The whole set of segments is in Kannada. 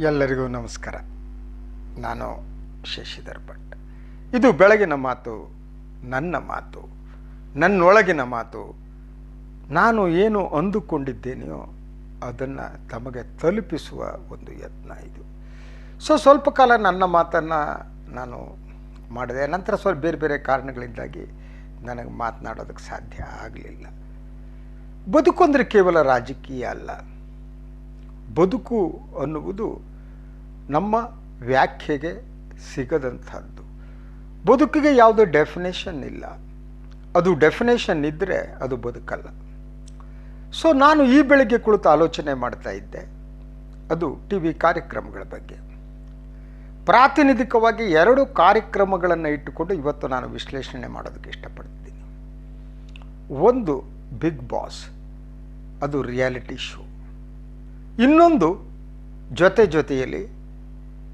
ಎಲ್ಲರಿಗೂ ನಮಸ್ಕಾರ. ನಾನು ಶಶಿಧರ್ ಭಟ್. ಇದು ಬೆಳಗಿನ ಮಾತು, ನನ್ನ ಮಾತು, ನನ್ನೊಳಗಿನ ಮಾತು. ನಾನು ಏನು ಅಂದುಕೊಂಡಿದ್ದೇನೆಯೋ ಅದನ್ನು ತಮಗೆ ತಲುಪಿಸುವ ಒಂದು ಯತ್ನ ಇದು. ಸೊ ಸ್ವಲ್ಪ ಕಾಲ ನನ್ನ ಮಾತನ್ನು ನಾನು ಮಾಡಿದೆ. ನಂತರ ಸ್ವಲ್ಪ ಬೇರೆ ಬೇರೆ ಕಾರಣಗಳಿಂದಾಗಿ ನನಗೆ ಮಾತನಾಡೋದಕ್ಕೆ ಸಾಧ್ಯ ಆಗಲಿಲ್ಲ. ಬದುಕು ಅಂದರೆ ಕೇವಲ ರಾಜಕೀಯ ಅಲ್ಲ. ಬದುಕು ಅನ್ನುವುದು ನಮ್ಮ ವ್ಯಾಖ್ಯೆಗೆ ಸಿಗದಂಥದ್ದು. ಬದುಕಿಗೆ ಯಾವುದೇ ಡೆಫಿನೇಷನ್ ಇಲ್ಲ. ಅದು ಡೆಫಿನೇಷನ್ ಇದ್ದರೆ ಅದು ಬದುಕಲ್ಲ. ಸೊ ನಾನು ಈ ಬೆಳಗ್ಗೆ ಕುಳಿತು ಆಲೋಚನೆ ಮಾಡ್ತಾ ಇದ್ದೆ. ಅದು ಟಿ ವಿ ಕಾರ್ಯಕ್ರಮಗಳ ಬಗ್ಗೆ. ಪ್ರಾತಿನಿಧಿಕವಾಗಿ ಎರಡು ಕಾರ್ಯಕ್ರಮಗಳನ್ನು ಇಟ್ಟುಕೊಂಡು ಇವತ್ತು ನಾನು ವಿಶ್ಲೇಷಣೆ ಮಾಡೋದಕ್ಕೆ ಇಷ್ಟಪಡ್ತೀನಿ. ಒಂದು ಬಿಗ್ ಬಾಸ್ ಅದು ರಿಯಾಲಿಟಿ ಶೋ ಇನ್ನೊಂದು ಜೊತೆ ಜೊತೆಯಲ್ಲಿ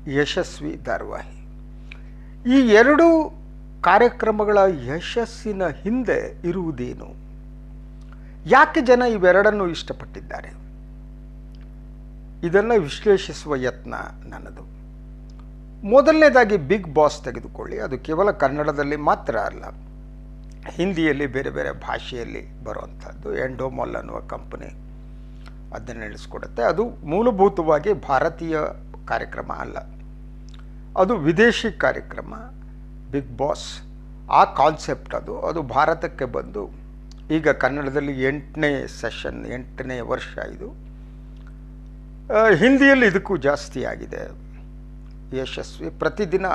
ಯಶಸ್ವಿ ಧಾರಾವಾಹಿ. ಈ ಎರಡು ಕಾರ್ಯಕ್ರಮಗಳ ಯಶಸ್ಸಿನ ಹಿಂದೆ ಇರುವುದೇನು? ಯಾಕೆ ಜನ ಇವೆರಡನ್ನು ಇಷ್ಟಪಟ್ಟಿದ್ದಾರೆ? ಇದನ್ನು ವಿಶ್ಲೇಷಿಸುವ ಯತ್ನ ನನ್ನದು. ಮೊದಲನೇದಾಗಿ ಬಿಗ್ ಬಾಸ್ ತೆಗೆದುಕೊಳ್ಳಿ. ಅದು ಕೇವಲ ಕನ್ನಡದಲ್ಲಿ ಮಾತ್ರ ಅಲ್ಲ, ಹಿಂದಿಯಲ್ಲಿ ಬೇರೆ ಬೇರೆ ಭಾಷೆಯಲ್ಲಿ ಬರುವಂಥದ್ದು ಎಂಡೋಮಾಲ್ ಅನ್ನುವ ಕಂಪನಿ ಅದನ್ನು ನಡೆಸ್ಕೊಡುತ್ತೆ ಅದು ಮೂಲಭೂತವಾಗಿ ಭಾರತೀಯ ಕಾರ್ಯಕ್ರಮ ಅಲ್ಲ. ಅದು ವಿದೇಶಿ ಕಾರ್ಯಕ್ರಮ, ಬಿಗ್ ಬಾಸ್, ಆ ಕಾನ್ಸೆಪ್ಟ್ ಅದು. ಅದು ಭಾರತಕ್ಕೆ ಬಂದು, ಈಗ ಕನ್ನಡದಲ್ಲಿ ಎಂಟನೇ ಸೆಷನ್, ಎಂಟನೇ ವರ್ಷ ಇದು. ಹಿಂದಿಯಲ್ಲಿ ಇದಕ್ಕೂ ಜಾಸ್ತಿ ಆಗಿದೆ. ಯಶಸ್ವಿ. ಪ್ರತಿದಿನ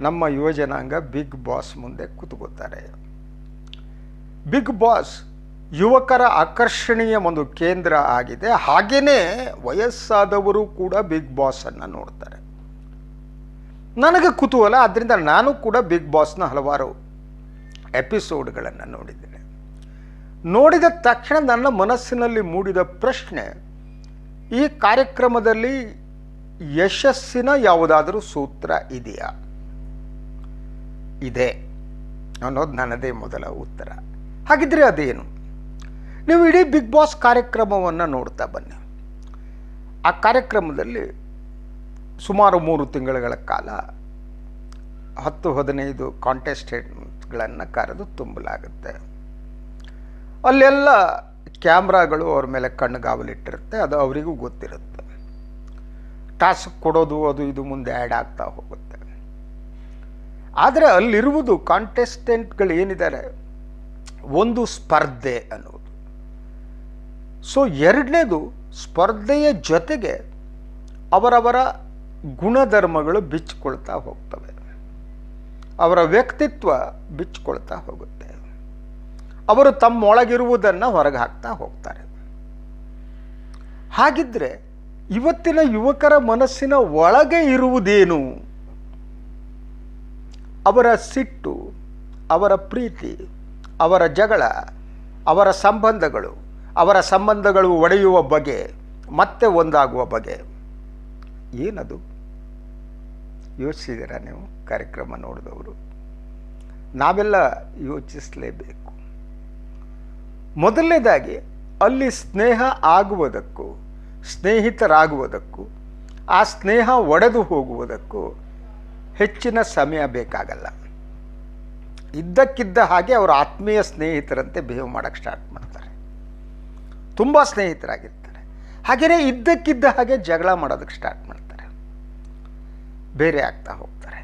ನಮ್ಮ ಯುವಜನಾಂಗ ಬಿಗ್ ಬಾಸ್ ಮುಂದೆ ಕೂತ್ಕೋತಾರೆ. ಬಿಗ್ ಬಾಸ್ ಯುವಕರ ಆಕರ್ಷಣೀಯ ಒಂದು ಕೇಂದ್ರ ಆಗಿದೆ. ಹಾಗೆಯೇ ವಯಸ್ಸಾದವರು ಕೂಡ ಬಿಗ್ ಬಾಸನ್ನು ನೋಡ್ತಾರೆ. ನನಗೆ ಕುತೂಹಲ ಆದ್ದರಿಂದ ನಾನು ಕೂಡ ಬಿಗ್ ಬಾಸ್ನ ಹಲವಾರು ಎಪಿಸೋಡ್ಗಳನ್ನು ನೋಡಿದ್ದೇನೆ. ನೋಡಿದ ತಕ್ಷಣ ನನ್ನ ಮನಸ್ಸಿನಲ್ಲಿ ಮೂಡಿದ ಪ್ರಶ್ನೆ, ಈ ಕಾರ್ಯಕ್ರಮದಲ್ಲಿ ಯಶಸ್ಸಿನ ಯಾವುದಾದರೂ ಸೂತ್ರ ಇದೆಯಾ? ಇದೆ ಅನ್ನೋದು ನನ್ನದೇ ಮೊದಲ ಉತ್ತರ. ಹಾಗಿದ್ರೆ ಅದೇನು? ನೀವು ಇಡೀ ಬಿಗ್ ಬಾಸ್ ಕಾರ್ಯಕ್ರಮವನ್ನು ನೋಡ್ತಾ ಬನ್ನಿ. ಆ ಕಾರ್ಯಕ್ರಮದಲ್ಲಿ ಸುಮಾರು ಮೂರು ತಿಂಗಳುಗಳ ಕಾಲ ಹತ್ತು ಹದಿನೈದು ಕಾಂಟೆಸ್ಟೆಂಟ್ಗಳನ್ನು ಕರೆದು ತುಂಬಲಾಗುತ್ತೆ. ಅಲ್ಲೆಲ್ಲ ಕ್ಯಾಮ್ರಾಗಳು ಅವ್ರ ಮೇಲೆ ಕಣ್ಣುಗಾವಲಿಟ್ಟಿರುತ್ತೆ ಅದು ಅವರಿಗೂ ಗೊತ್ತಿರುತ್ತೆ. ಟಾಸ್ಕ್ ಕೊಡೋದು, ಅದು ಇದು ಮುಂದೆ ಆ್ಯಡ್ ಆಗ್ತಾ ಹೋಗುತ್ತೆ. ಆದರೆ ಅಲ್ಲಿರುವುದು ಕಾಂಟೆಸ್ಟೆಂಟ್ಗಳು ಏನಿದ್ದಾರೆ? ಒಂದು ಸ್ಪರ್ಧೆ ಅನ್ನೋದು ಸೊ ಎರಡನೇದು ಸ್ಪರ್ಧೆಯ ಜೊತೆಗೆ ಅವರವರ ಗುಣಧರ್ಮಗಳು ಬಿಚ್ಚಿಕೊಳ್ತಾ ಹೋಗ್ತವೆ. ಅವರ ವ್ಯಕ್ತಿತ್ವ ಬಿಚ್ಚಿಕೊಳ್ತಾ ಹೋಗುತ್ತೆ. ಅವರು ತಮ್ಮೊಳಗಿರುವುದನ್ನು ಹೊರಗೆ ಹಾಕ್ತಾ ಹೋಗ್ತಾರೆ. ಹಾಗಿದ್ರೆ ಇವತ್ತಿನ ಯುವಕರ ಮನಸ್ಸಿನ ಒಳಗೆ ಇರುವುದೇನು? ಅವರ ಸಿಟ್ಟು, ಅವರ ಪ್ರೀತಿ, ಅವರ ಜಗಳ, ಅವರ ಸಂಬಂಧಗಳು ಅವರ ಸಂಬಂಧಗಳು ಒಡೆಯುವ ಬಗೆ, ಮತ್ತೆ ಒಂದಾಗುವ ಬಗೆ. ಏನದು? ಯೋಚಿಸಿದ್ದೀರಾ ನೀವು ಕಾರ್ಯಕ್ರಮ ನೋಡಿದವರು? ನಾವೆಲ್ಲ ಯೋಚಿಸಲೇಬೇಕು. ಮೊದಲನೇದಾಗಿ, ಅಲ್ಲಿ ಸ್ನೇಹ ಆಗುವುದಕ್ಕೂ, ಸ್ನೇಹಿತರಾಗುವುದಕ್ಕೂ, ಆ ಸ್ನೇಹ ಒಡೆದು ಹೋಗುವುದಕ್ಕೂ ಹೆಚ್ಚಿನ ಸಮಯ ಬೇಕಾಗಲ್ಲ. ಇದ್ದಕ್ಕಿದ್ದ ಹಾಗೆ ಅವರು ಆತ್ಮೀಯ ಸ್ನೇಹಿತರಂತೆ ಬಿಹೇವ್ ಮಾಡೋಕ್ಕೆ ಸ್ಟಾರ್ಟ್ ಮಾಡ್ತಾರೆ. ತುಂಬ ಸ್ನೇಹಿತರಾಗಿರ್ತಾರೆ. ಹಾಗೆಯೇ ಇದ್ದಕ್ಕಿದ್ದ ಹಾಗೆ ಜಗಳ ಮಾಡೋದಕ್ಕೆ ಸ್ಟಾರ್ಟ್ ಮಾಡ್ತಾರೆ. ಬೇರೆ ಆಗ್ತಾ ಹೋಗ್ತಾರೆ.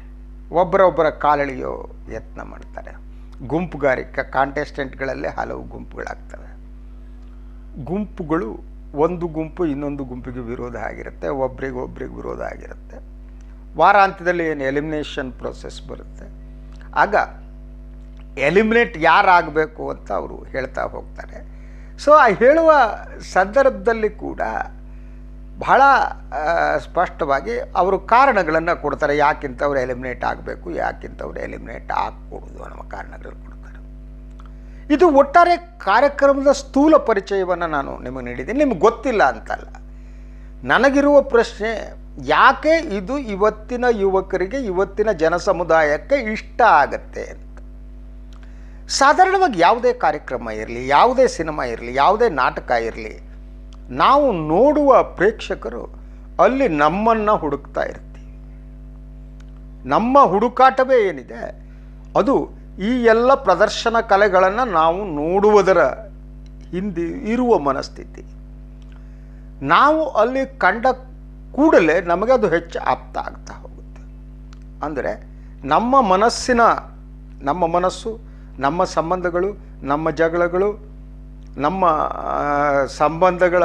ಒಬ್ಬರೊಬ್ಬರ ಕಾಲೆಳೆಯೋ ಯತ್ನ ಮಾಡ್ತಾರೆ. ಗುಂಪುಗಾರಿಕೆ ಕಾಂಟೆಸ್ಟೆಂಟ್ಗಳಲ್ಲೇ ಹಲವು ಗುಂಪುಗಳಾಗ್ತವೆ. ಗುಂಪುಗಳು ಒಂದು ಗುಂಪು ಇನ್ನೊಂದು ಗುಂಪಿಗೆ ವಿರೋಧ ಆಗಿರುತ್ತೆ ಒಬ್ರಿಗೆ ಒಬ್ರಿಗೆ ವಿರೋಧ ಆಗಿರುತ್ತೆ. ವಾರಾಂತ್ಯದಲ್ಲಿ ಏನು ಎಲಿಮಿನೇಷನ್ ಪ್ರೊಸೆಸ್ ಬರುತ್ತೆ. ಆಗ ಎಲಿಮಿನೇಟ್ ಯಾರಾಗಬೇಕು ಅಂತ ಅವರು ಹೇಳ್ತಾ ಹೋಗ್ತಾರೆ. ಸೊ ಆ ಹೇಳುವ ಸಂದರ್ಭದಲ್ಲಿ ಕೂಡ ಬಹಳ ಸ್ಪಷ್ಟವಾಗಿ ಅವರು ಕಾರಣಗಳನ್ನು ಕೊಡ್ತಾರೆ. ಯಾಕಿಂಥವ್ರು ಎಲಿಮಿನೇಟ್ ಆಗಬೇಕು ಯಾಕಿಂಥವ್ರು ಎಲಿಮಿನೇಟ್ ಆಗಕೂಡುದು ಅನ್ನೋ ಕಾರಣಗಳು ಕೊಡ್ತಾರೆ. ಇದು ಒಟ್ಟಾರೆ ಕಾರ್ಯಕ್ರಮದ ಸ್ಥೂಲ ಪರಿಚಯವನ್ನು ನಾನು ನಿಮಗೆ ನೀಡಿದ್ದೀನಿ. ನಿಮ್ಗೆ ಗೊತ್ತಿಲ್ಲ ಅಂತಲ್ಲ. ನನಗಿರುವ ಪ್ರಶ್ನೆ, ಯಾಕೆ ಇದು ಇವತ್ತಿನ ಯುವಕರಿಗೆ, ಇವತ್ತಿನ ಜನಸಮುದಾಯಕ್ಕೆ ಇಷ್ಟ ಆಗತ್ತೆ ಅಂತ. ಸಾಧಾರಣವಾಗಿ ಯಾವುದೇ ಕಾರ್ಯಕ್ರಮ ಇರಲಿ, ಯಾವುದೇ ಸಿನಿಮಾ ಇರಲಿ, ಯಾವುದೇ ನಾಟಕ ಇರಲಿ ನಾವು ನೋಡುವ ಪ್ರೇಕ್ಷಕರು ಅಲ್ಲಿ ನಮ್ಮನ್ನು ಹುಡುಕ್ತಾ ಇರ್ತೀವಿ. ನಮ್ಮ ಹುಡುಕಾಟವೇ ಏನಿದೆ? ಅದು ಈ ಎಲ್ಲ ಪ್ರದರ್ಶನ ಕಲೆಗಳನ್ನು ನಾವು ನೋಡುವುದರ ಹಿಂದೆ ಇರುವ ಮನಸ್ಥಿತಿ. ನಾವು ಅಲ್ಲಿ ಕಂಡ ಕೂಡಲೇ ನಮಗೆ ಅದು ಹೆಚ್ಚು ಆಪ್ತ ಆಗ್ತಾ ಹೋಗುತ್ತೆ. ಅಂದರೆ ನಮ್ಮ ಮನಸ್ಸಿನ, ನಮ್ಮ ಮನಸ್ಸು, ನಮ್ಮ ಸಂಬಂಧಗಳು, ನಮ್ಮ ಜಗಳಗಳು ನಮ್ಮ ಸಂಬಂಧಗಳ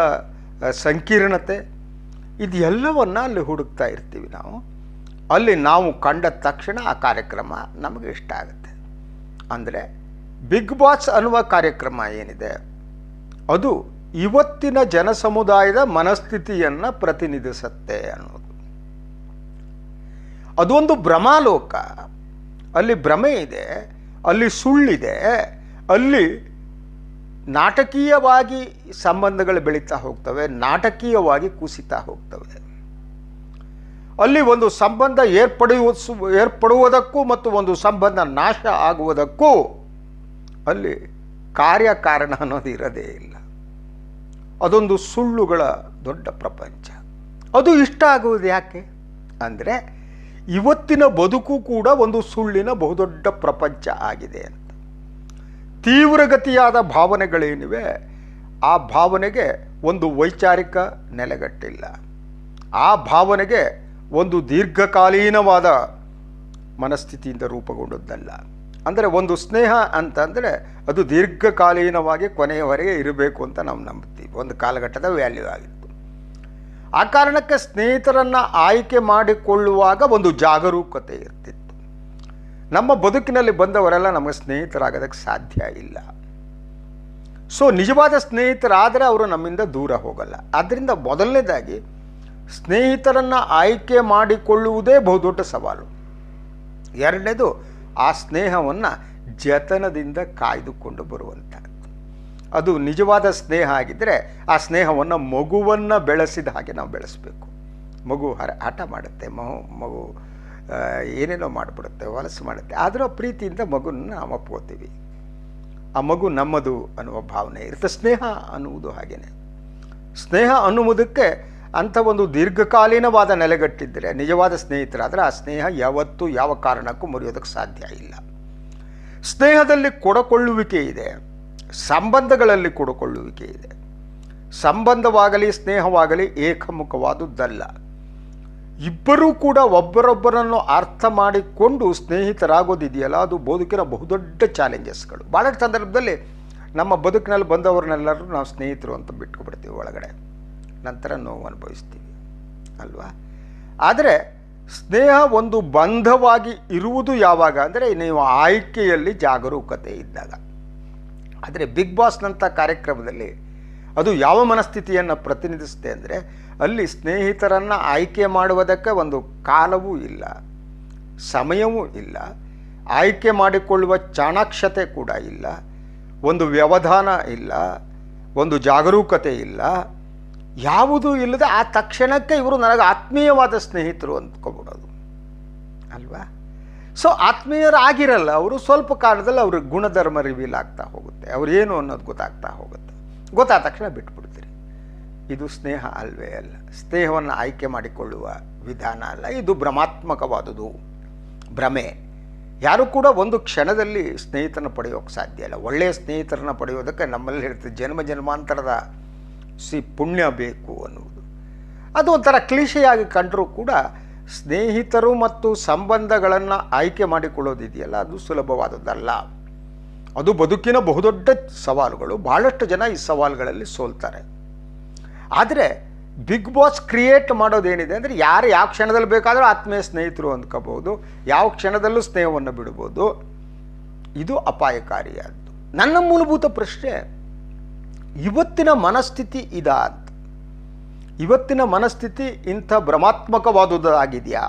ಸಂಕೀರ್ಣತೆ ಇದೆಲ್ಲವನ್ನು ಅಲ್ಲಿ ಹುಡುಕ್ತಾ ಇರ್ತೀವಿ ನಾವು. ಅಲ್ಲಿ ನಾವು ಕಂಡ ತಕ್ಷಣ ಆ ಕಾರ್ಯಕ್ರಮ ನಮಗೆ ಇಷ್ಟ ಆಗುತ್ತೆ. ಅಂದರೆ ಬಿಗ್ ಬಾಸ್ ಅನ್ನುವ ಕಾರ್ಯಕ್ರಮ ಏನಿದೆ, ಅದು ಇವತ್ತಿನ ಜನ ಸಮುದಾಯದ ಮನಸ್ಥಿತಿಯನ್ನು ಪ್ರತಿನಿಧಿಸುತ್ತೆ ಅನ್ನೋದು. ಅದೊಂದು ಭ್ರಮಾಲೋಕ. ಅಲ್ಲಿ ಭ್ರಮೆ ಇದೆ, ಅಲ್ಲಿ ಸುಳ್ಳಿದೆ, ಅಲ್ಲಿ ನಾಟಕೀಯವಾಗಿ ಸಂಬಂಧಗಳು ಬೆಳೀತಾ ಹೋಗ್ತವೆ, ನಾಟಕೀಯವಾಗಿ ಕುಸಿತಾ ಹೋಗ್ತವೆ. ಅಲ್ಲಿ ಒಂದು ಸಂಬಂಧ ಏರ್ಪಡುವ ಏರ್ಪಡುವುದಕ್ಕೂ ಮತ್ತು ಒಂದು ಸಂಬಂಧ ನಾಶ ಆಗುವುದಕ್ಕೂ ಅಲ್ಲಿ ಕಾರ್ಯಕಾರಣ ಅನ್ನೋದು ಇರದೇ ಇಲ್ಲ. ಅದೊಂದು ಸುಳ್ಳುಗಳ ದೊಡ್ಡ ಪ್ರಪಂಚ. ಅದು ಇಷ್ಟ ಆಗುವುದು ಯಾಕೆ? ಅಂದರೆ ಇವತ್ತಿನ ಬದುಕು ಕೂಡ ಒಂದು ಸುಳ್ಳಿನ ಬಹುದೊಡ್ಡ ಪ್ರಪಂಚ ಆಗಿದೆ ಅಂತ. ತೀವ್ರಗತಿಯಾದ ಭಾವನೆಗಳೇನಿವೆ, ಆ ಭಾವನೆಗೆ ಒಂದು ವೈಚಾರಿಕ ನೆಲೆಗಟ್ಟಿಲ್ಲ. ಆ ಭಾವನೆಗೆ ಒಂದು ದೀರ್ಘಕಾಲೀನವಾದ ಮನಸ್ಥಿತಿಯಿಂದ ರೂಪುಗೊಂಡದ್ದಲ್ಲ. ಅಂದರೆ ಒಂದು ಸ್ನೇಹ ಅಂತಂದರೆ ಅದು ದೀರ್ಘಕಾಲೀನವಾಗಿ ಕೊನೆಯವರೆಗೆ ಇರಬೇಕು ಅಂತ ನಾವು ನಂಬ್ತೀವಿ ಒಂದು ಕಾಲಘಟ್ಟದ ವ್ಯಾಲ್ಯೂ ಆಗಿತ್ತು. ಆ ಕಾರಣಕ್ಕೆ ಸ್ನೇಹಿತರನ್ನು ಆಯ್ಕೆ ಮಾಡಿಕೊಳ್ಳುವಾಗ ಒಂದು ಜಾಗರೂಕತೆ ಇರ್ತಿತ್ತು. ನಮ್ಮ ಬದುಕಿನಲ್ಲಿ ಬಂದವರೆಲ್ಲ ನಮಗೆ ಸ್ನೇಹಿತರಾಗೋದಕ್ಕೆ ಸಾಧ್ಯ ಇಲ್ಲ. ಸೊ ನಿಜವಾದ ಸ್ನೇಹಿತರಾದರೆ ಅವರು ನಮ್ಮಿಂದ ದೂರ ಹೋಗಲ್ಲ. ಆದ್ದರಿಂದ ಮೊದಲನೇದಾಗಿ ಸ್ನೇಹಿತರನ್ನು ಆಯ್ಕೆ ಮಾಡಿಕೊಳ್ಳುವುದೇ ಬಹುದೊಡ್ಡ ಸವಾಲು. ಎರಡನೇದು, ಆ ಸ್ನೇಹವನ್ನು ಜತನದಿಂದ ಕಾಯ್ದುಕೊಂಡು ಬರುವಂಥದ್ದು ಅದು ನಿಜವಾದ ಸ್ನೇಹ ಆಗಿದ್ದರೆ ಆ ಸ್ನೇಹವನ್ನು ಮಗುವನ್ನು ಬೆಳೆಸಿದ ಹಾಗೆ ನಾವು ಬೆಳೆಸಬೇಕು. ಮಗು ಹರ, ಹಠ ಮಾಡುತ್ತೆ. ಮಗು ಮಗು ಏನೇನೋ ಮಾಡಿಬಿಡುತ್ತೆ, ಹೊಲಸು ಮಾಡುತ್ತೆ. ಆದರೂ ಪ್ರೀತಿಯಿಂದ ಮಗುನ ನಾವು ಒಪ್ಕೋತೀವಿ. ಆ ಮಗು ನಮ್ಮದು ಅನ್ನುವ ಭಾವನೆ ಇರುತ್ತೆ. ಸ್ನೇಹ ಅನ್ನುವುದು ಹಾಗೇನೆ. ಸ್ನೇಹ ಅನ್ನುವುದಕ್ಕೆ ಅಂಥ ಒಂದು ದೀರ್ಘಕಾಲೀನವಾದ ನೆಲೆಗಟ್ಟಿದ್ದರೆ ನಿಜವಾದ ಸ್ನೇಹಿತರಾದರೆ ಆ ಸ್ನೇಹ ಯಾವತ್ತೂ ಯಾವ ಕಾರಣಕ್ಕೂ ಮುರಿಯೋದಕ್ಕೆ ಸಾಧ್ಯ ಇಲ್ಲ. ಸ್ನೇಹದಲ್ಲಿ ಕೊಡಕೊಳ್ಳುವಿಕೆ ಇದೆ. ಸಂಬಂಧಗಳಲ್ಲಿ ಕೊಡಕೊಳ್ಳುವಿಕೆ ಇದೆ. ಸಂಬಂಧವಾಗಲಿ, ಸ್ನೇಹವಾಗಲಿ ಏಕಮುಖವಾದುದಲ್ಲ. ಇಬ್ಬರೂ ಕೂಡ ಒಬ್ಬರೊಬ್ಬರನ್ನು ಅರ್ಥ ಮಾಡಿಕೊಂಡು ಸ್ನೇಹಿತರಾಗೋದಿದೆಯಲ್ಲ, ಅದು ಬದುಕಿನ ಬಹುದೊಡ್ಡ ಚಾಲೆಂಜಸ್ಗಳು ಭಾಳಷ್ಟು ಸಂದರ್ಭದಲ್ಲಿ ನಮ್ಮ ಬದುಕಿನಲ್ಲಿ ಬಂದವ್ರನ್ನೆಲ್ಲರೂ ನಾವು ಸ್ನೇಹಿತರು ಅಂತ ಬಿಟ್ಕೊಬಿಡ್ತೀವಿ ಒಳಗಡೆ. ನಂತರ ನೋವು ಅನುಭವಿಸ್ತೀವಿ, ಅಲ್ವಾ? ಆದರೆ ಸ್ನೇಹ ಒಂದು ಬಂಧವಾಗಿ ಇರುವುದು ಯಾವಾಗ ಅಂದರೆ, ನೀವು ಆಯ್ಕೆಯಲ್ಲಿ ಜಾಗರೂಕತೆ ಇದ್ದಾಗ. ಆದರೆ ಬಿಗ್ ಬಾಸ್ನಂಥ ಕಾರ್ಯಕ್ರಮದಲ್ಲಿ ಅದು ಯಾವ ಮನಸ್ಥಿತಿಯನ್ನು ಪ್ರತಿನಿಧಿಸುತ್ತೆ ಅಂದರೆ ಅಲ್ಲಿ ಸ್ನೇಹಿತರನ್ನು ಆಯ್ಕೆ ಮಾಡುವುದಕ್ಕೆ ಒಂದು ಕಾಲವೂ ಇಲ್ಲ, ಸಮಯವೂ ಇಲ್ಲ, ಆಯ್ಕೆ ಮಾಡಿಕೊಳ್ಳುವ ಚಾಣಾಕ್ಷತೆ ಕೂಡ ಇಲ್ಲ, ಒಂದು ವ್ಯವಧಾನ ಇಲ್ಲ, ಒಂದು ಜಾಗರೂಕತೆ ಇಲ್ಲ. ಯಾವುದೂ ಇಲ್ಲದೆ ಆ ತಕ್ಷಣಕ್ಕೆ ಇವರು ನನಗೆ ಆತ್ಮೀಯವಾದ ಸ್ನೇಹಿತರು ಅಂದ್ಕೊಬಿಡೋದು. ಅಲ್ವಾ? ಸೊ ಆತ್ಮೀಯರಾಗಿರಲ್ಲ, ಅವರು ಸ್ವಲ್ಪ ಕಾಲದಲ್ಲಿ ಅವ್ರಿಗೆ ಗುಣಧರ್ಮ ರಿವೀಲ್ ಆಗ್ತಾ ಹೋಗುತ್ತೆ. ಅವ್ರೇನು ಅನ್ನೋದು ಗೊತ್ತಾಗ್ತಾ ಹೋಗುತ್ತೆ. ಗೊತ್ತಾದ ತಕ್ಷಣ ಬಿಟ್ಬಿಡ್ತೀರಿ. ಇದು ಸ್ನೇಹ ಅಲ್ವೇ ಅಲ್ಲ. ಸ್ನೇಹವನ್ನು ಆಯ್ಕೆ ಮಾಡಿಕೊಳ್ಳುವ ವಿಧಾನ ಅಲ್ಲ. ಇದು ಭ್ರಮಾತ್ಮಕವಾದುದು. ಭ್ರಮೆ. ಯಾರು ಕೂಡ ಒಂದು ಕ್ಷಣದಲ್ಲಿ ಸ್ನೇಹಿತನ ಪಡೆಯೋಕ್ಕೆ ಸಾಧ್ಯ ಇಲ್ಲ. ಒಳ್ಳೆಯ ಸ್ನೇಹಿತರನ್ನ ಪಡೆಯೋದಕ್ಕೆ ನಮ್ಮಲ್ಲಿ ಹೇಳ್ತೀವಿ ಜನ್ಮ ಜನ್ಮಾಂತರದ ಸಿ ಪುಣ್ಯ ಬೇಕು ಅನ್ನುವುದು. ಅದು ಒಂಥರ ಕ್ಲೀಶೆಯಾಗಿ ಕಂಡರೂ ಕೂಡ ಸ್ನೇಹಿತರು ಮತ್ತು ಸಂಬಂಧಗಳನ್ನು ಆಯ್ಕೆ ಮಾಡಿಕೊಳ್ಳೋದಿದೆಯಲ್ಲ, ಅದು ಸುಲಭವಾದದ್ದಲ್ಲ. ಅದು ಬದುಕಿನ ಬಹುದೊಡ್ಡ ಸವಾಲುಗಳು. ಬಹಳಷ್ಟು ಜನ ಈ ಸವಾಲುಗಳಲ್ಲಿ ಸೋಲ್ತಾರೆ. ಆದರೆ ಬಿಗ್ ಬಾಸ್ ಕ್ರಿಯೇಟ್ ಮಾಡೋದೇನಿದೆ ಅಂದರೆ ಯಾರು ಯಾವ ಕ್ಷಣದಲ್ಲಿ ಬೇಕಾದರೂ ಆತ್ಮೀಯ ಸ್ನೇಹಿತರು ಅಂದ್ಕೋಬಹುದು ಯಾವ ಕ್ಷಣದಲ್ಲೂ ಸ್ನೇಹವನ್ನು ಬಿಡ್ಬೋದು. ಇದು ಅಪಾಯಕಾರಿಯಾದ್ದು. ನನ್ನ ಮೂಲಭೂತ ಪ್ರಶ್ನೆ, ಇವತ್ತಿನ ಮನಸ್ಥಿತಿ ಇದಾ ಇವತ್ತಿನ ಮನಸ್ಥಿತಿ ಇಂಥ ಭ್ರಮಾತ್ಮಕವಾದುದಾಗಿದೆಯಾ?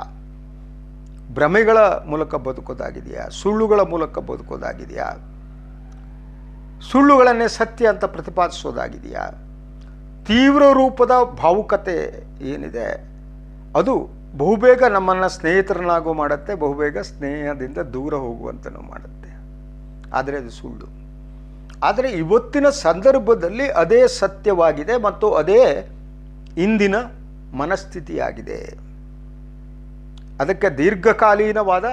ಭ್ರಮೆಗಳ ಮೂಲಕ ಬದುಕೋದಾಗಿದೆಯಾ? ಸುಳ್ಳುಗಳ ಮೂಲಕ ಬದುಕೋದಾಗಿದೆಯಾ? ಸುಳ್ಳುಗಳನ್ನೇ ಸತ್ಯ ಅಂತ ಪ್ರತಿಪಾದಿಸೋದಾಗಿದೆಯಾ? ತೀವ್ರ ರೂಪದ ಭಾವುಕತೆ ಏನಿದೆ? ಅದು ಬಹುಬೇಗ ನಮ್ಮನ್ನು ಸ್ನೇಹಿತರನ್ನಾಗೂ ಮಾಡುತ್ತೆ, ಬಹುಬೇಗ ಸ್ನೇಹದಿಂದ ದೂರ ಹೋಗುವಂತನೂ ಮಾಡುತ್ತೆ. ಆದರೆ ಅದು ಸುಳ್ಳು. ಆದರೆ ಇವತ್ತಿನ ಸಂದರ್ಭದಲ್ಲಿ ಅದೇ ಸತ್ಯವಾಗಿದೆ ಮತ್ತು ಅದೇ ಇಂದಿನ ಮನಸ್ಥಿತಿಯಾಗಿದೆ. ಅದಕ್ಕೆ ದೀರ್ಘಕಾಲೀನವಾದ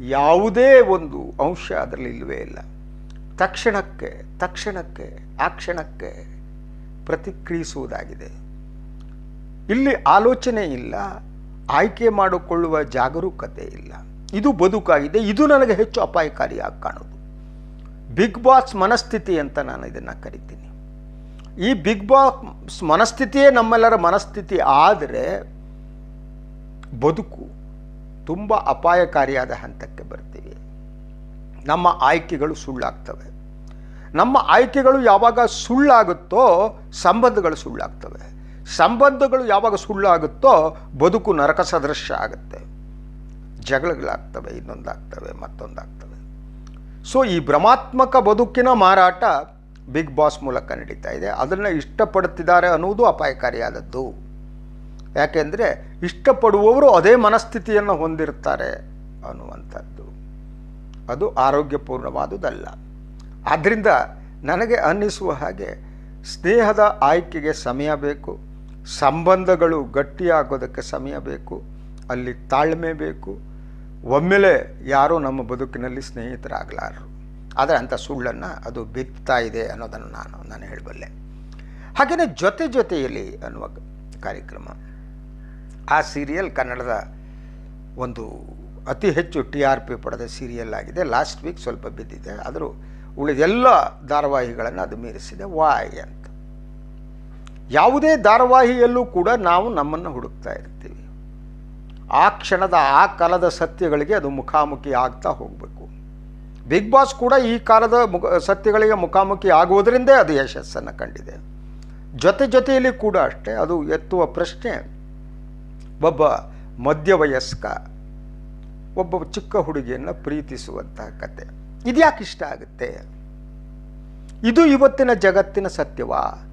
ಯಾವುದೇ ಒಂದು ಅಂಶ ಅದರಲ್ಲಿ ಇಲ್ಲವೇ ಇಲ್ಲ. ತಕ್ಷಣಕ್ಕೆ ತಕ್ಷಣಕ್ಕೆ, ಆ ಕ್ಷಣಕ್ಕೆ ಪ್ರತಿಕ್ರಿಯಿಸುವುದಾಗಿದೆ. ಇಲ್ಲಿ ಆಲೋಚನೆ ಇಲ್ಲ, ಆಯ್ಕೆ ಮಾಡಿಕೊಳ್ಳುವ ಜಾಗರೂಕತೆ ಇಲ್ಲ. ಇದು ಬದುಕಾಗಿದೆ, ಇದು ನನಗೆ ಹೆಚ್ಚು ಅಪಾಯಕಾರಿಯಾಗಿ ಕಾಣೋದು ಬಿಗ್ ಬಾಸ್ ಮನಸ್ಥಿತಿ ಅಂತ ನಾನು ಇದನ್ನು ಕರಿತೀನಿ. ಈ ಬಿಗ್ ಬಾಸ್ ಮನಸ್ಥಿತಿಯೇ ನಮ್ಮೆಲ್ಲರ ಮನಸ್ಥಿತಿ ಆದರೆ ಬದುಕು ತುಂಬ ಅಪಾಯಕಾರಿಯಾದ ಹಂತಕ್ಕೆ ಬರ್ತೀವಿ ನಮ್ಮ ಆಯ್ಕೆಗಳು ಸುಳ್ಳಾಗ್ತವೆ. ನಮ್ಮ ಆಯ್ಕೆಗಳು ಯಾವಾಗ ಸುಳ್ಳಾಗುತ್ತೋ ಸಂಬಂಧಗಳು ಸುಳ್ಳಾಗ್ತವೆ. ಸಂಬಂಧಗಳು ಯಾವಾಗ ಸುಳ್ಳಾಗುತ್ತೋ ಬದುಕು ನರಕ ಸದೃಶ್ಯ ಆಗುತ್ತೆ. ಜಗಳಗಳಾಗ್ತವೆ, ಇನ್ನೊಂದಾಗ್ತವೆ, ಮತ್ತೊಂದಾಗ್ತವೆ. ಸೊ ಈ ಭ್ರಮಾತ್ಮಕ ಬದುಕಿನ ಮಾರಾಟ ಬಿಗ್ ಬಾಸ್ ಮೂಲಕ ನಡೀತಾ ಇದೆ. ಅದನ್ನು ಇಷ್ಟಪಡುತ್ತಿದ್ದಾರೆ ಅನ್ನುವುದು ಅಪಾಯಕಾರಿಯಾದದ್ದು. ಯಾಕೆಂದರೆ ಇಷ್ಟಪಡುವವರು ಅದೇ ಮನಸ್ಥಿತಿಯನ್ನು ಹೊಂದಿರ್ತಾರೆ ಅನ್ನುವಂಥದ್ದು. ಅದು ಆರೋಗ್ಯಪೂರ್ಣವಾದುದಲ್ಲ. ಆದ್ದರಿಂದ ನನಗೆ ಅನ್ನಿಸುವ ಹಾಗೆ ಸ್ನೇಹದ ಆಯ್ಕೆಗೆ ಸಮಯ ಬೇಕು, ಸಂಬಂಧಗಳು ಗಟ್ಟಿಯಾಗೋದಕ್ಕೆ ಸಮಯ ಬೇಕು, ಅಲ್ಲಿ ತಾಳ್ಮೆ ಬೇಕು. ಒಮ್ಮೆಲೆ ಯಾರೂ ನಮ್ಮ ಬದುಕಿನಲ್ಲಿ ಸ್ನೇಹಿತರಾಗಲಾರರು. ಆದರೆ ಅಂಥ ಸುಳ್ಳನ್ನು ಅದು ಬಿತ್ತಾ ಇದೆ ಅನ್ನೋದನ್ನು ನಾನು ನಾನು ಹೇಳಬಲ್ಲೆ. ಹಾಗೆಯೇ ಜೊತೆ ಜೊತೆಯಲ್ಲಿ ಅನ್ನುವ ಕಾರ್ಯಕ್ರಮ. ಆ ಸೀರಿಯಲ್ ಕನ್ನಡದ ಒಂದು ಅತಿ ಹೆಚ್ಚು ಟಿ ಆರ್ ಪಿ ಪಡೆದ ಸೀರಿಯಲ್ ಆಗಿದೆ. ಲಾಸ್ಟ್ ವೀಕ್ ಸ್ವಲ್ಪ ಬಿದ್ದಿದೆ. ಆದರೂ ಉಳಿದೆಲ್ಲ ಧಾರಾವಾಹಿಗಳನ್ನು ಅದು ಮೀರಿಸಿದೆ. ವಾಯ್ ಅಂತ. ಯಾವುದೇ ಧಾರಾವಾಹಿಯಲ್ಲೂ ಕೂಡ ನಾವು ನಮ್ಮನ್ನು ಹುಡುಕ್ತಾ ಇರ್ತೀವಿ. ಆ ಕ್ಷಣದ, ಆ ಕಾಲದ ಸತ್ಯಗಳಿಗೆ ಅದು ಮುಖಾಮುಖಿ ಆಗ್ತಾ ಹೋಗಬೇಕು. ಬಿಗ್ ಬಾಸ್ ಕೂಡ ಈ ಕಾಲದ ಮುಖ, ಸತ್ಯಗಳಿಗೆ ಮುಖಾಮುಖಿ ಆಗುವುದರಿಂದೇ ಅದು ಯಶಸ್ಸನ್ನು ಕಂಡಿದೆ. ಜೊತೆ ಜೊತೆಯಲ್ಲಿ ಕೂಡ ಅಷ್ಟೇ, ಅದು ಎತ್ತುವ ಪ್ರಶ್ನೆ. ಒಬ್ಬ ಮಧ್ಯವಯಸ್ಕ ಒಬ್ಬ ಚಿಕ್ಕ ಹುಡುಗಿಯನ್ನು ಪ್ರೀತಿಸುವಂತಹ ಕತೆ. ಇದ್ಯಾಕೆ ಇಷ್ಟ ಆಗುತ್ತೆ? ಇದು ಇವತ್ತಿನ ಜಗತ್ತಿನ ಸತ್ಯವಾ?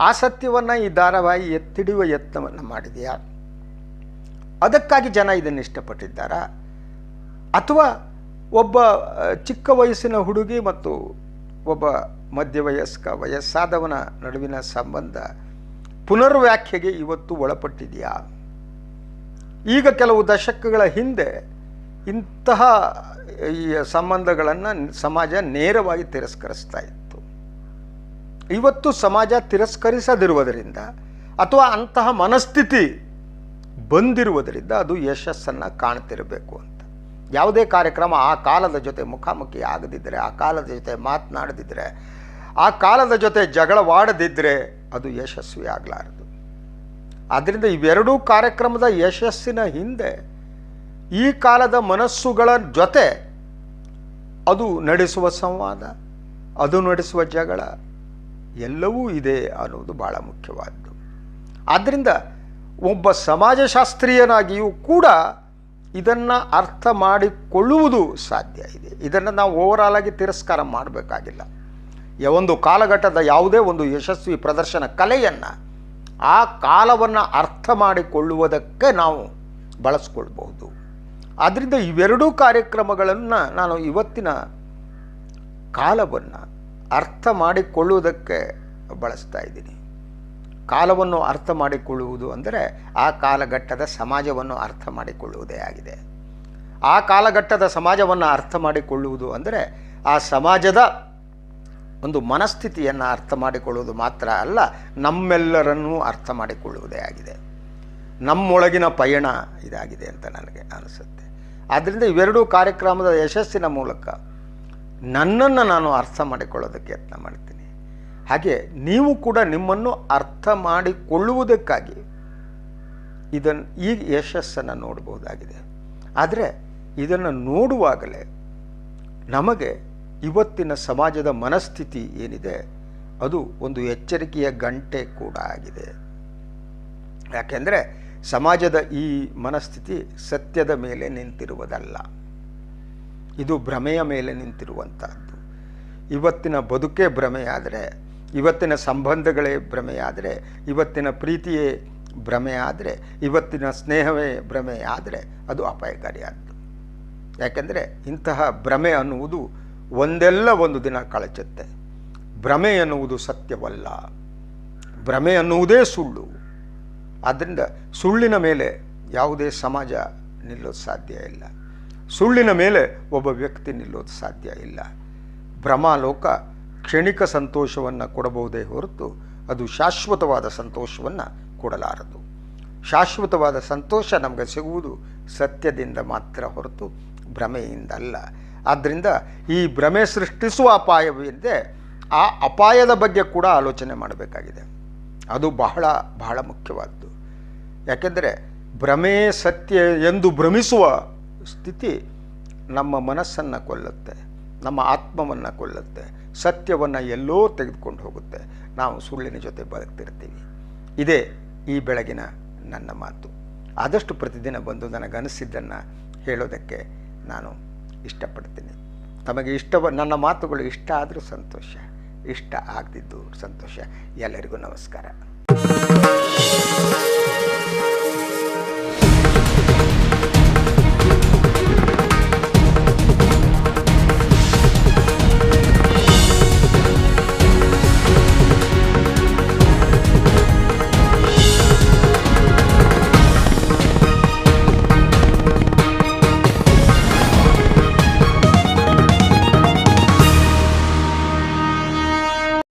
ಆ ಸತ್ಯವನ್ನು ಈ ಧಾರಾವಾಹಿ ಎತ್ತಿಡಿಯುವ ಯತ್ನವನ್ನು ಮಾಡಿದೆಯಾ? ಅದಕ್ಕಾಗಿ ಜನ ಇದನ್ನು ಇಷ್ಟಪಟ್ಟಿದ್ದಾರಾ? ಅಥವಾ ಒಬ್ಬ ಚಿಕ್ಕ ವಯಸ್ಸಿನ ಹುಡುಗಿ ಮತ್ತು ಒಬ್ಬ ಮಧ್ಯವಯಸ್ಕ ವಯಸ್ಸಾದವನ ನಡುವಿನ ಸಂಬಂಧ ಪುನರ್ವ್ಯಾಖ್ಯೆಗೆ ಇವತ್ತು ಒಳಪಟ್ಟಿದೆಯಾ? ಈಗ ಕೆಲವು ದಶಕಗಳ ಹಿಂದೆ ಇಂತಹ, ಈ ಸಂಬಂಧಗಳನ್ನು ಸಮಾಜ ನೇರವಾಗಿ ತಿರಸ್ಕರಿಸ್ತಾ ಇತ್ತು. ಇವತ್ತು ಸಮಾಜ ತಿರಸ್ಕರಿಸದಿರುವುದರಿಂದ ಅಥವಾ ಅಂತಹ ಮನಸ್ಥಿತಿ ಬಂದಿರುವುದರಿಂದ ಅದು ಯಶಸ್ಸನ್ನು ಕಾಣ್ತಿರಬೇಕು ಅಂತ. ಯಾವುದೇ ಕಾರ್ಯಕ್ರಮ ಆ ಕಾಲದ ಜೊತೆ ಮುಖಾಮುಖಿ ಆಗದಿದ್ದರೆ ಆ ಕಾಲದ ಜೊತೆ ಮಾತನಾಡದಿದ್ದರೆ ಆ ಕಾಲದ ಜೊತೆ ಜಗಳವಾಡದಿದ್ದರೆ ಅದು ಯಶಸ್ವಿ ಆಗಲಾರದು ಆದ್ದರಿಂದ ಇವೆರಡೂ ಕಾರ್ಯಕ್ರಮದ ಯಶಸ್ಸಿನ ಹಿಂದೆ ಈ ಕಾಲದ ಮನಸ್ಸುಗಳ ಜೊತೆ ಅದು ನಡೆಸುವ ಸಂವಾದ, ಅದು ನಡೆಸುವ ಜಗಳ, ಎಲ್ಲವೂ ಇದೆ ಅನ್ನೋದು ಭಾಳ ಮುಖ್ಯವಾದ್ದು. ಆದ್ದರಿಂದ ಒಬ್ಬ ಸಮಾಜಶಾಸ್ತ್ರೀಯನಾಗಿಯೂ ಕೂಡ ಇದನ್ನು ಅರ್ಥ ಮಾಡಿಕೊಳ್ಳುವುದು ಸಾಧ್ಯ ಇದೆ. ಇದನ್ನು ನಾವು ಓವರಾಲ್ ಆಗಿ ತಿರಸ್ಕಾರ ಮಾಡಬೇಕಾಗಿಲ್ಲ. ಒಂದು ಕಾಲಘಟ್ಟದ ಯಾವುದೇ ಒಂದು ಯಶಸ್ವಿ ಪ್ರದರ್ಶನ ಕಲೆಯನ್ನು ಆ ಕಾಲವನ್ನು ಅರ್ಥ ಮಾಡಿಕೊಳ್ಳುವುದಕ್ಕೆ ನಾವು ಬಳಸ್ಕೊಳ್ಬಹುದು. ಆದ್ದರಿಂದ ಇವೆರಡೂ ಕಾರ್ಯಕ್ರಮಗಳನ್ನು ನಾನು ಇವತ್ತಿನ ಕಾಲವನ್ನು ಅರ್ಥ ಮಾಡಿಕೊಳ್ಳುವುದಕ್ಕೆ ಬಳಸ್ತಾ ಇದ್ದೀನಿ. ಕಾಲವನ್ನು ಅರ್ಥ ಮಾಡಿಕೊಳ್ಳುವುದು ಅಂದರೆ ಆ ಕಾಲಘಟ್ಟದ ಸಮಾಜವನ್ನು ಅರ್ಥ ಮಾಡಿಕೊಳ್ಳುವುದೇ ಆಗಿದೆ. ಆ ಕಾಲಘಟ್ಟದ ಸಮಾಜವನ್ನು ಅರ್ಥ ಮಾಡಿಕೊಳ್ಳುವುದು ಅಂದರೆ ಆ ಸಮಾಜದ ಒಂದು ಮನಸ್ಥಿತಿಯನ್ನು ಅರ್ಥ ಮಾಡಿಕೊಳ್ಳುವುದು ಮಾತ್ರ ಅಲ್ಲ, ನಮ್ಮೆಲ್ಲರನ್ನೂ ಅರ್ಥ ಮಾಡಿಕೊಳ್ಳುವುದೇ ಆಗಿದೆ. ನಮ್ಮೊಳಗಿನ ಪಯಣ ಇದಾಗಿದೆ ಅಂತ ನನಗೆ ಅನಿಸುತ್ತೆ. ಆದ್ದರಿಂದ ಇವೆರಡೂ ಕಾರ್ಯಕ್ರಮದ ಯಶಸ್ಸಿನ ಮೂಲಕ ನನ್ನನ್ನು ನಾನು ಅರ್ಥ ಮಾಡಿಕೊಳ್ಳೋದಕ್ಕೆ ಯತ್ನ ಮಾಡ್ತೀನಿ. ಹಾಗೆ ನೀವು ಕೂಡ ನಿಮ್ಮನ್ನು ಅರ್ಥ ಮಾಡಿಕೊಳ್ಳುವುದಕ್ಕಾಗಿ ಇದನ್ನು ಈ ಯಶಸ್ಸನ್ನು ನೋಡಬಹುದಾಗಿದೆ ಆದರೆ ಇದನ್ನು ನೋಡುವಾಗಲೇ ನಮಗೆ ಇವತ್ತಿನ ಸಮಾಜದ ಮನಸ್ಥಿತಿ ಏನಿದೆ, ಅದು ಒಂದು ಎಚ್ಚರಿಕೆಯ ಗಂಟೆ ಕೂಡ ಆಗಿದೆ. ಯಾಕೆಂದರೆ ಸಮಾಜದ ಈ ಮನಸ್ಥಿತಿ ಸತ್ಯದ ಮೇಲೆ ನಿಂತಿರುವುದಲ್ಲ. ಇದು ಭ್ರಮೆಯ ಮೇಲೆ ನಿಂತಿರುವಂತಹದ್ದು. ಇವತ್ತಿನ ಬದುಕೇ ಭ್ರಮೆಯಾದರೆ, ಇವತ್ತಿನ ಸಂಬಂಧಗಳೇ ಭ್ರಮೆಯಾದರೆ, ಇವತ್ತಿನ ಪ್ರೀತಿಯೇ ಭ್ರಮೆಯಾದರೆ, ಇವತ್ತಿನ ಸ್ನೇಹವೇ ಭ್ರಮೆಯಾದರೆ ಅದು ಅಪಾಯಕಾರಿಯಾದ್ದು. ಯಾಕೆಂದರೆ ಇಂತಹ ಭ್ರಮೆ ಅನ್ನುವುದು ಒಂದೆಲ್ಲ ಒಂದು ದಿನ ಕಳಚುತ್ತೆ. ಭ್ರಮೆ ಎನ್ನುವುದು ಸತ್ಯವಲ್ಲ. ಭ್ರಮೆ ಅನ್ನುವುದೇ ಸುಳ್ಳು. ಆದ್ದರಿಂದ ಸುಳ್ಳಿನ ಮೇಲೆ ಯಾವುದೇ ಸಮಾಜ ನಿಲ್ಲೋದು ಸಾಧ್ಯ ಇಲ್ಲ. ಸುಳ್ಳಿನ ಮೇಲೆ ಒಬ್ಬ ವ್ಯಕ್ತಿ ನಿಲ್ಲೋದು ಸಾಧ್ಯ ಇಲ್ಲ. ಭ್ರಮಾಲೋಕ ಕ್ಷಣಿಕ ಸಂತೋಷವನ್ನು ಕೊಡಬಹುದೇ ಹೊರತು ಅದು ಶಾಶ್ವತವಾದ ಸಂತೋಷವನ್ನು ಕೊಡಲಾರದು. ಶಾಶ್ವತವಾದ ಸಂತೋಷ ನಮಗೆ ಸಿಗುವುದು ಸತ್ಯದಿಂದ ಮಾತ್ರ ಹೊರತು ಭ್ರಮೆಯಿಂದ ಅಲ್ಲ. ಆದ್ದರಿಂದ ಈ ಭ್ರಮೆ ಸೃಷ್ಟಿಸುವ ಅಪಾಯವಿದೆ. ಆ ಅಪಾಯದ ಬಗ್ಗೆ ಕೂಡ ಆಲೋಚನೆ ಮಾಡಬೇಕಾಗಿದೆ. ಅದು ಬಹಳ ಬಹಳ ಮುಖ್ಯವಾದ್ದು. ಯಾಕೆಂದರೆ ಭ್ರಮೆ ಸತ್ಯ ಎಂದು ಭ್ರಮಿಸುವ ಸ್ಥಿತಿ ನಮ್ಮ ಮನಸ್ಸನ್ನು ಕೊಲ್ಲುತ್ತೆ, ನಮ್ಮ ಆತ್ಮವನ್ನು ಕೊಲ್ಲುತ್ತೆ, ಸತ್ಯವನ್ನು ಎಲ್ಲೋ ತೆಗೆದುಕೊಂಡು ಹೋಗುತ್ತೆ. ನಾವು ಸುಳ್ಳಿನ ಜೊತೆ ಬದುಕ್ತಿರ್ತೀವಿ. ಇದೇ ಈ ಬೆಳಗಿನ ನನ್ನ ಮಾತು. ಆದಷ್ಟು ಪ್ರತಿದಿನ ಬಂದು ನನಗನಿಸಿದ್ದನ್ನು ಹೇಳೋದಕ್ಕೆ ನಾನು ಇಷ್ಟಪಡ್ತೀನಿ. ತಮಗೆ ಇಷ್ಟವ, ನನ್ನ ಮಾತುಗಳು ಇಷ್ಟ ಆದರೂ ಸಂತೋಷ, ಇಷ್ಟ ಆಗದಿದ್ದು ಸಂತೋಷ. ಎಲ್ಲರಿಗೂ ನಮಸ್ಕಾರ.